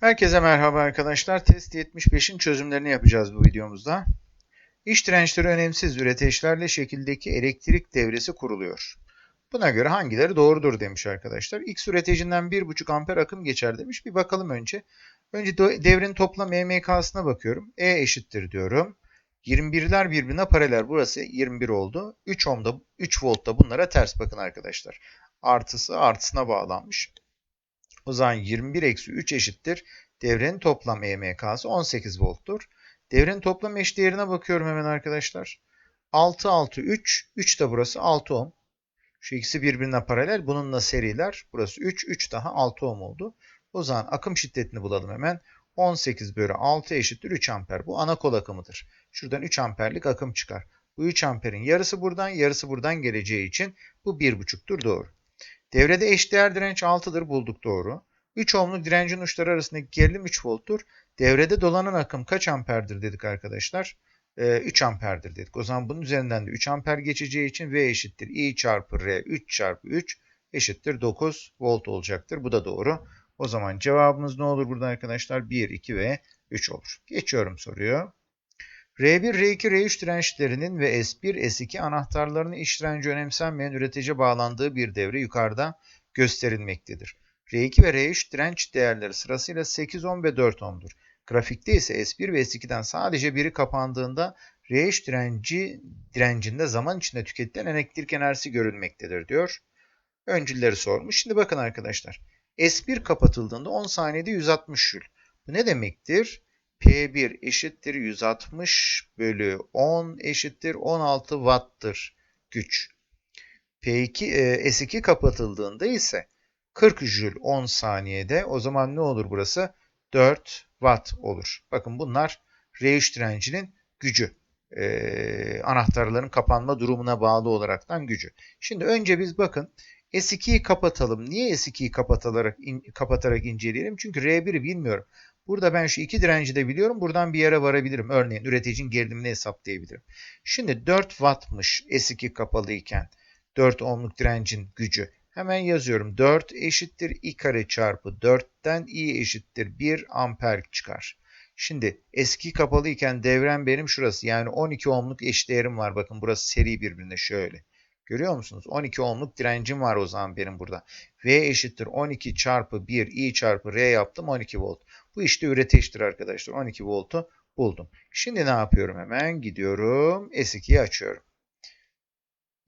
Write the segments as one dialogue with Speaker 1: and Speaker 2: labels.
Speaker 1: Herkese merhaba arkadaşlar. Test 75'in çözümlerini yapacağız bu videomuzda. İş dirençleri önemsiz üreteçlerle şekildeki elektrik devresi kuruluyor. Buna göre hangileri doğrudur demiş arkadaşlar. X üreticinden 1,5 amper akım geçer demiş. Bir bakalım önce. Önce devrin toplam EMK'sına bakıyorum. E eşittir diyorum. 21'ler birbirine paralel. Burası 21 oldu. 3 ohm'da 3 voltta bunlara ters bakın arkadaşlar. Artısı artısına bağlanmış. O zaman 21 eksi 3 eşittir. Devrenin toplam EMK'sı 18 volttur. Devrenin toplam eş değerine bakıyorum hemen arkadaşlar. 6, 6, 3. 3 de burası 6 ohm. Şu ikisi birbirine paralel. Bununla seriler. Burası 3, 3 daha 6 ohm oldu. O zaman akım şiddetini bulalım hemen. 18 bölü 6 eşittir 3 amper. Bu ana kol akımıdır. Şuradan 3 amperlik akım çıkar. Bu 3 amperin yarısı buradan, yarısı buradan geleceği için bu 1,5'tur doğru. Devrede eşdeğer direnç 6'dır bulduk doğru. 3 ohmluk direncin uçları arasındaki gerilim 3 volttur. Devrede dolanan akım kaç amperdir dedik arkadaşlar? Ee, 3 amperdir dedik. O zaman bunun üzerinden de 3 amper geçeceği için V eşittir I çarpı R 3 çarpı 3 eşittir 9 volt olacaktır. Bu da doğru. O zaman cevabımız ne olur burada arkadaşlar? 1, 2 ve 3 olur. Geçiyorum soruyu. R1, R2, R3 dirençlerinin ve S1, S2 anahtarlarının iş direnci önemsenmeyen üretici bağlandığı bir devre yukarıda gösterilmektedir. R2 ve R3 direnç değerleri sırasıyla 8 ohm ve 4 ohm'dur. Grafikte ise S1 ve S2'den sadece biri kapandığında R3 direnci direncinde zaman içinde tüketilen elektrik enerjisi görülmektedir diyor. Öncülleri sormuş. Şimdi bakın arkadaşlar. S1 kapatıldığında 10 saniyede 160 jül. Bu ne demektir? P1 eşittir 160 bölü 10 eşittir 16 watt'tır güç. P2 e, S2 kapatıldığında ise 40 jül 10 saniyede o zaman ne olur burası? 4 watt olur. Bakın bunlar R3 direncinin gücü. Ee, anahtarların kapanma durumuna bağlı olaraktan gücü. Şimdi önce biz bakın S2'yi kapatalım. Niye S2'yi kapatarak, in, kapatarak inceleyelim? Çünkü R1'i bilmiyorum. Burada ben şu iki direnci de biliyorum. Buradan bir yere varabilirim. Örneğin üreticinin gerilimini hesaplayabilirim. Şimdi 4 wattmış S2 kapalıyken 4 ohmluk direncin gücü. Hemen yazıyorum. 4 eşittir i kare çarpı 4'ten i eşittir 1 amper çıkar. Şimdi eski kapalı iken devren benim şurası. Yani 12 ohmluk eşdeğerim var. Bakın burası seri birbirine şöyle. Görüyor musunuz? 12 ohmluk direncim var o zaman benim burada. V eşittir 12 çarpı 1 i çarpı r yaptım 12 volt. Bu işte üreteçtir arkadaşlar. 12 voltu buldum. Şimdi ne yapıyorum hemen? Gidiyorum S2'yi açıyorum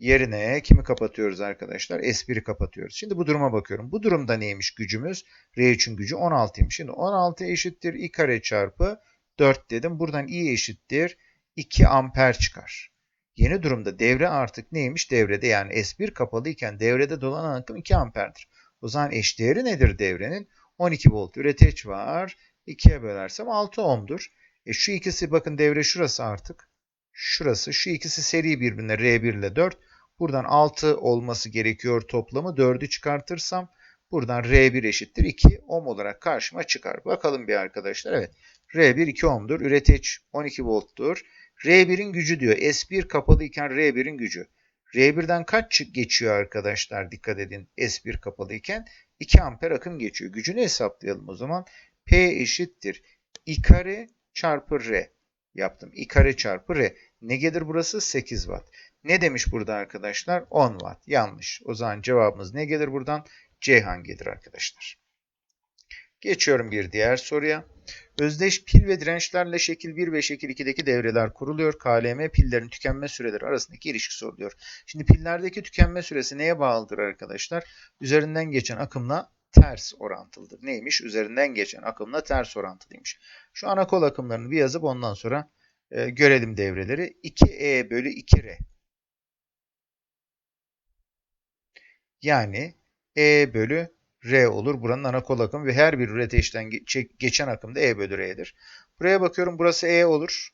Speaker 1: yerine kimi kapatıyoruz arkadaşlar? S1'i kapatıyoruz. Şimdi bu duruma bakıyorum. Bu durumda neymiş gücümüz? R3'ün gücü 16'ymış. Şimdi 16 eşittir i kare çarpı 4 dedim. Buradan i eşittir 2 amper çıkar. Yeni durumda devre artık neymiş? Devrede yani S1 kapalı iken devrede dolanan akım 2 amperdir. O zaman eşdeğeri nedir devrenin? 12 volt üreteç var. 2'ye bölersem 6 ohm'dur. E şu ikisi bakın devre şurası artık. Şurası. Şu ikisi seri birbirine R1 ile 4. Buradan 6 olması gerekiyor toplamı. 4'ü çıkartırsam buradan R1 eşittir 2 ohm olarak karşıma çıkar. Bakalım bir arkadaşlar. Evet. R1 2 ohm'dur. Üreteç 12 volttur. R1'in gücü diyor. S1 kapalı iken R1'in gücü. R1'den kaç geçiyor arkadaşlar? Dikkat edin. S1 kapalı iken 2 amper akım geçiyor. Gücünü hesaplayalım o zaman. P eşittir. I kare çarpı R yaptım. I kare çarpı R. Ne gelir burası? 8 watt. Ne demiş burada arkadaşlar? 10 watt. Yanlış. O zaman cevabımız ne gelir buradan? Ceyhan gelir arkadaşlar. Geçiyorum bir diğer soruya. Özdeş pil ve dirençlerle şekil 1 ve şekil 2'deki devreler kuruluyor. KLM pillerin tükenme süreleri arasındaki ilişki soruluyor. Şimdi pillerdeki tükenme süresi neye bağlıdır arkadaşlar? Üzerinden geçen akımla ters orantılıdır. Neymiş? Üzerinden geçen akımla ters orantılıymış. Şu ana kol akımlarını bir yazıp ondan sonra e, görelim devreleri. 2E bölü 2R Yani E bölü R olur. Buranın ana kol akımı ve her bir üreteçten geçen akım da E bölü R'dir. Buraya bakıyorum burası E olur.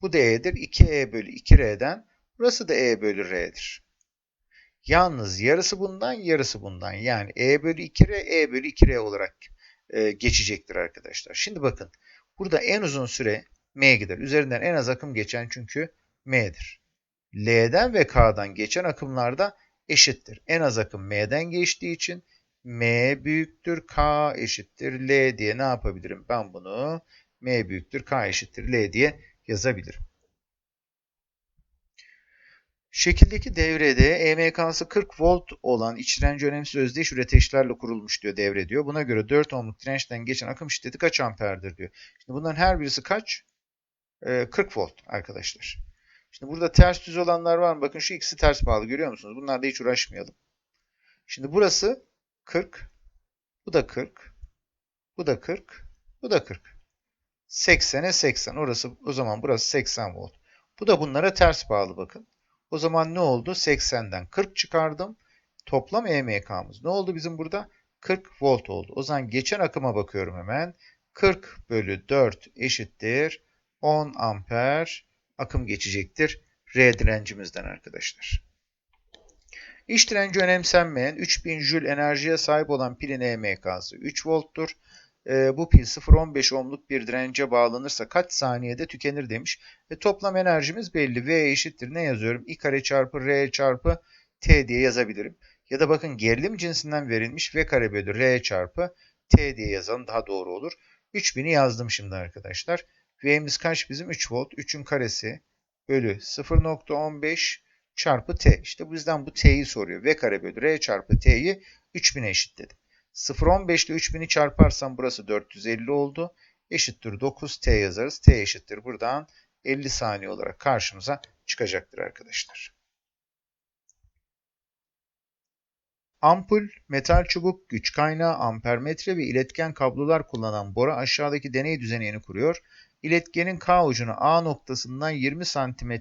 Speaker 1: Bu da E'dir. 2E bölü 2R'den burası da E bölü R'dir. Yalnız yarısı bundan yarısı bundan. Yani E bölü 2R E bölü 2R olarak e, geçecektir arkadaşlar. Şimdi bakın. Burada en uzun süre M gider. Üzerinden en az akım geçen çünkü M'dir. L'den ve K'dan geçen akımlarda eşittir. En az akım M'den geçtiği için M büyüktür K eşittir L diye ne yapabilirim? Ben bunu M büyüktür K eşittir L diye yazabilirim. Şekildeki devrede EMK'sı 40 volt olan iç direnci önemsiz özdeş üreteçlerle kurulmuş diyor devre diyor. Buna göre 4 ohmluk dirençten geçen akım şiddeti kaç amperdir diyor. Şimdi bunların her birisi kaç? Ee, 40 volt arkadaşlar. Şimdi burada ters düz olanlar var mı? Bakın şu ikisi ters bağlı görüyor musunuz? Bunlarla hiç uğraşmayalım. Şimdi burası 40. Bu da 40. Bu da 40. Bu da 40. 80'e 80. Orası, o zaman burası 80 volt. Bu da bunlara ters bağlı bakın. O zaman ne oldu? 80'den 40 çıkardım. Toplam EMK'mız. Ne oldu bizim burada? 40 volt oldu. O zaman geçen akıma bakıyorum hemen. 40 bölü 4 eşittir. 10 amper akım geçecektir. R direncimizden arkadaşlar. İç direnci önemsenmeyen 3000 Joule enerjiye sahip olan pilin EMK'sı 3 volttur. E, bu pil 0.15 ohmluk bir dirence bağlanırsa kaç saniyede tükenir demiş. E, toplam enerjimiz belli. V eşittir ne yazıyorum? I kare çarpı R çarpı T diye yazabilirim. Ya da bakın gerilim cinsinden verilmiş V kare bölü R çarpı T diye yazalım daha doğru olur. 3000'i yazdım şimdi arkadaşlar. V'miz kaç bizim? 3 volt. 3'ün karesi bölü 0.15 çarpı T. İşte bizden bu T'yi soruyor. V kare bölü R çarpı T'yi 3000'e eşitledim. 0.15 ile 3000'i çarparsam burası 450 oldu. Eşittir 9T yazarız. T eşittir buradan 50 saniye olarak karşımıza çıkacaktır arkadaşlar. Ampul, metal çubuk, güç kaynağı, ampermetre ve iletken kablolar kullanan Bora aşağıdaki deney düzenini kuruyor. İletkenin K ucunu A noktasından 20 cm,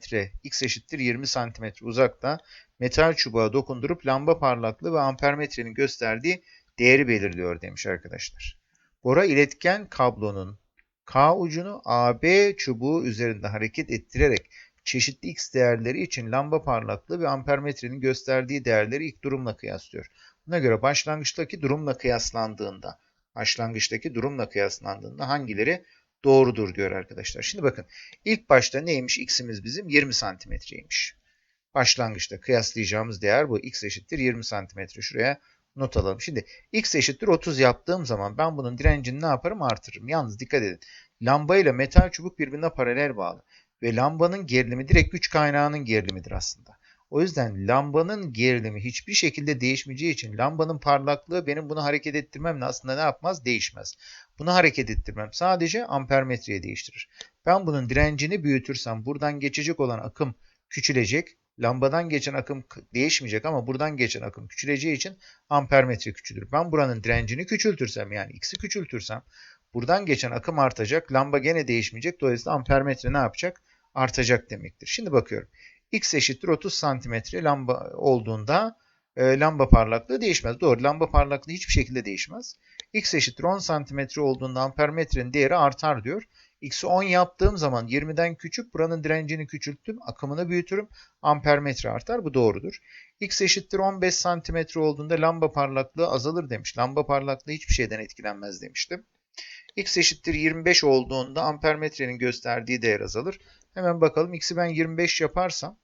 Speaker 1: x eşittir 20 cm uzakta metal çubuğa dokundurup lamba parlaklığı ve ampermetrenin gösterdiği değeri belirliyor demiş arkadaşlar. Bora iletken kablonun K ucunu AB çubuğu üzerinde hareket ettirerek çeşitli X değerleri için lamba parlaklığı ve ampermetrenin gösterdiği değerleri ilk durumla kıyaslıyor. Buna göre başlangıçtaki durumla kıyaslandığında, başlangıçtaki durumla kıyaslandığında hangileri doğrudur diyor arkadaşlar. Şimdi bakın ilk başta neymiş? X'imiz bizim 20 santimetreymiş. Başlangıçta kıyaslayacağımız değer bu. X eşittir 20 santimetre. Şuraya not alalım. Şimdi x eşittir 30 yaptığım zaman ben bunun direncini ne yaparım? Artırırım. Yalnız dikkat edin. Lamba ile metal çubuk birbirine paralel bağlı. Ve lambanın gerilimi direkt güç kaynağının gerilimidir aslında. O yüzden lambanın gerilimi hiçbir şekilde değişmeyeceği için lambanın parlaklığı benim bunu hareket ettirmemle aslında ne yapmaz? Değişmez. Bunu hareket ettirmem sadece ampermetreyi değiştirir. Ben bunun direncini büyütürsem buradan geçecek olan akım küçülecek. Lambadan geçen akım değişmeyecek ama buradan geçen akım küçüleceği için ampermetre küçülür. Ben buranın direncini küçültürsem yani x'i küçültürsem buradan geçen akım artacak. Lamba gene değişmeyecek. Dolayısıyla ampermetre ne yapacak? Artacak demektir. Şimdi bakıyorum. X eşittir 30 santimetre lamba olduğunda e, lamba parlaklığı değişmez. Doğru lamba parlaklığı hiçbir şekilde değişmez. x eşittir 10 santimetre olduğunda ampermetrenin değeri artar diyor. X'i 10 yaptığım zaman 20'den küçük buranın direncini küçülttüm. Akımını büyütürüm. Ampermetre artar. Bu doğrudur. X eşittir 15 santimetre olduğunda lamba parlaklığı azalır demiş. Lamba parlaklığı hiçbir şeyden etkilenmez demiştim. X eşittir 25 olduğunda ampermetrenin gösterdiği değer azalır. Hemen bakalım. X'i ben 25 yaparsam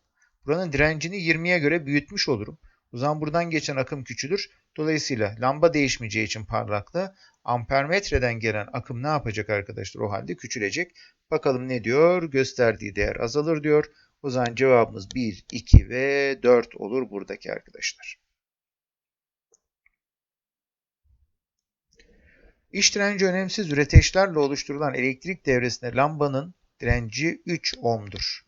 Speaker 1: buranın direncini 20'ye göre büyütmüş olurum. O zaman buradan geçen akım küçülür. Dolayısıyla lamba değişmeyeceği için parlaklığı ampermetreden gelen akım ne yapacak arkadaşlar? O halde küçülecek. Bakalım ne diyor? Gösterdiği değer azalır diyor. O zaman cevabımız 1, 2 ve 4 olur buradaki arkadaşlar. İç direnci önemsiz üreteçlerle oluşturulan elektrik devresinde lambanın direnci 3 ohm'dur.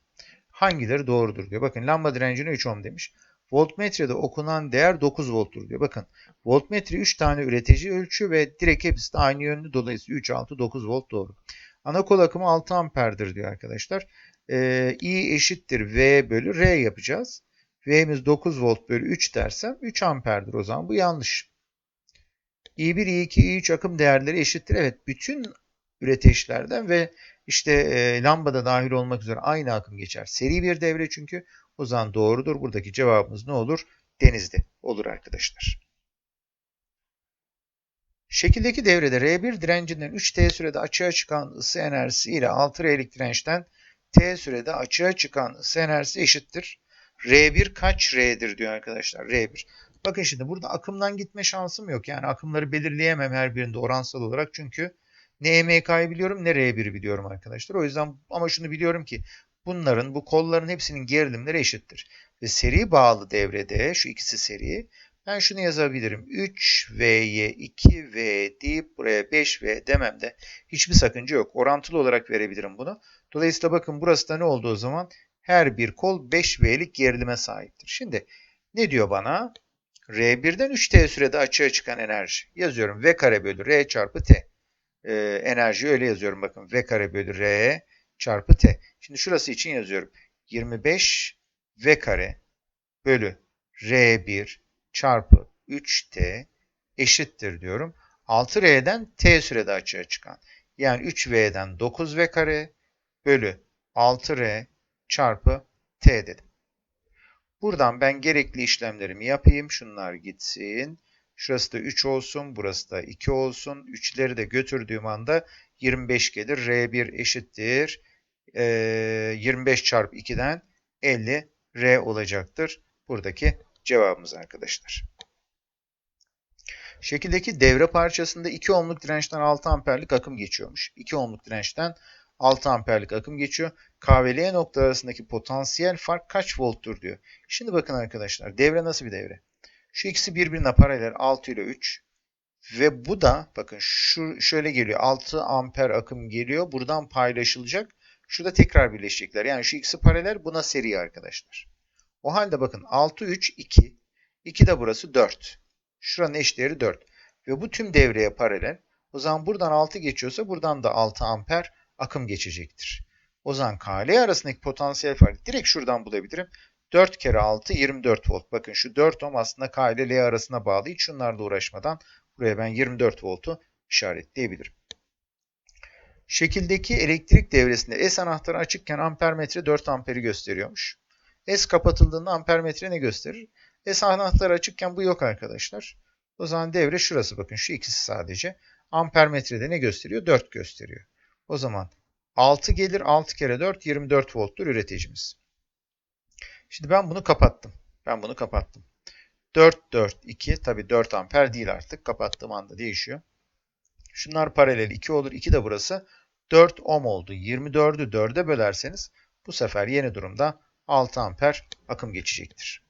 Speaker 1: Hangileri doğrudur diyor. Bakın lamba direncine 3 ohm demiş. Voltmetrede okunan değer 9 volttur diyor. Bakın voltmetre 3 tane üretici ölçüyor ve direkt hepsi de aynı yönlü. Dolayısıyla 3, 6, 9 volt doğru. Ana kol akımı 6 amperdir diyor arkadaşlar. Ee, I eşittir V bölü R yapacağız. V'miz 9 volt bölü 3 dersem 3 amperdir o zaman. Bu yanlış. I1, I2, I3 akım değerleri eşittir. Evet bütün üreteçlerden ve işte e, lambada dahil olmak üzere aynı akım geçer. Seri bir devre çünkü. O zaman doğrudur. Buradaki cevabımız ne olur? Denizde olur arkadaşlar. Şekildeki devrede R1 direncinden 3T sürede açığa çıkan ısı enerjisi ile 6R'lik dirençten T sürede açığa çıkan ısı enerjisi eşittir. R1 kaç R'dir diyor arkadaşlar. R1. Bakın şimdi burada akımdan gitme şansım yok. Yani akımları belirleyemem her birinde oransal olarak. Çünkü ne EMK'yı biliyorum ne R1'i biliyorum arkadaşlar. O yüzden ama şunu biliyorum ki bunların bu kolların hepsinin gerilimleri eşittir. Ve seri bağlı devrede şu ikisi seri ben şunu yazabilirim. 3V'ye 2V deyip buraya 5V dememde hiçbir sakınca yok. Orantılı olarak verebilirim bunu. Dolayısıyla bakın burası da ne oldu o zaman? Her bir kol 5V'lik gerilime sahiptir. Şimdi ne diyor bana? R1'den 3T sürede açığa çıkan enerji. Yazıyorum V kare bölü R çarpı T. Ee, enerji öyle yazıyorum bakın. V kare bölü R çarpı T. Şimdi şurası için yazıyorum. 25 V kare bölü R1 çarpı 3T eşittir diyorum. 6R'den T sürede açığa çıkan. Yani 3V'den 9V kare bölü 6R çarpı T dedim. Buradan ben gerekli işlemlerimi yapayım. Şunlar gitsin. Şurası da 3 olsun. Burası da 2 olsun. 3'leri de götürdüğüm anda 25 gelir. R1 eşittir. Ee, 25 çarpı 2'den 50 R olacaktır. Buradaki cevabımız arkadaşlar. Şekildeki devre parçasında 2 ohmluk dirençten 6 amperlik akım geçiyormuş. 2 ohmluk dirençten 6 amperlik akım geçiyor. K ve L nokta arasındaki potansiyel fark kaç volttur diyor. Şimdi bakın arkadaşlar devre nasıl bir devre? Şu ikisi birbirine paralel 6 ile 3. Ve bu da bakın şu şöyle geliyor 6 amper akım geliyor. Buradan paylaşılacak. Şurada tekrar birleşecekler. Yani şu ikisi paralel buna seri arkadaşlar. O halde bakın 6, 3, 2. 2 de burası 4. Şuranın eşdeğeri 4. Ve bu tüm devreye paralel. O zaman buradan 6 geçiyorsa buradan da 6 amper akım geçecektir. O zaman KL arasındaki potansiyel farkı direkt şuradan bulabilirim. 4 kere 6 24 volt. Bakın şu 4 ohm aslında K ile L arasına bağlı. Hiç şunlarla uğraşmadan buraya ben 24 voltu işaretleyebilirim. Şekildeki elektrik devresinde S anahtarı açıkken ampermetre 4 amperi gösteriyormuş. S kapatıldığında ampermetre ne gösterir? S anahtarı açıkken bu yok arkadaşlar. O zaman devre şurası bakın şu ikisi sadece. Ampermetrede ne gösteriyor? 4 gösteriyor. O zaman 6 gelir 6 kere 4 24 volttur üreticimiz. Şimdi ben bunu kapattım. Ben bunu kapattım. 4 4 2 tabi 4 amper değil artık. Kapattığım anda değişiyor. Şunlar paralel 2 olur. 2 de burası 4 ohm oldu. 24'ü 4'e bölerseniz bu sefer yeni durumda 6 amper akım geçecektir.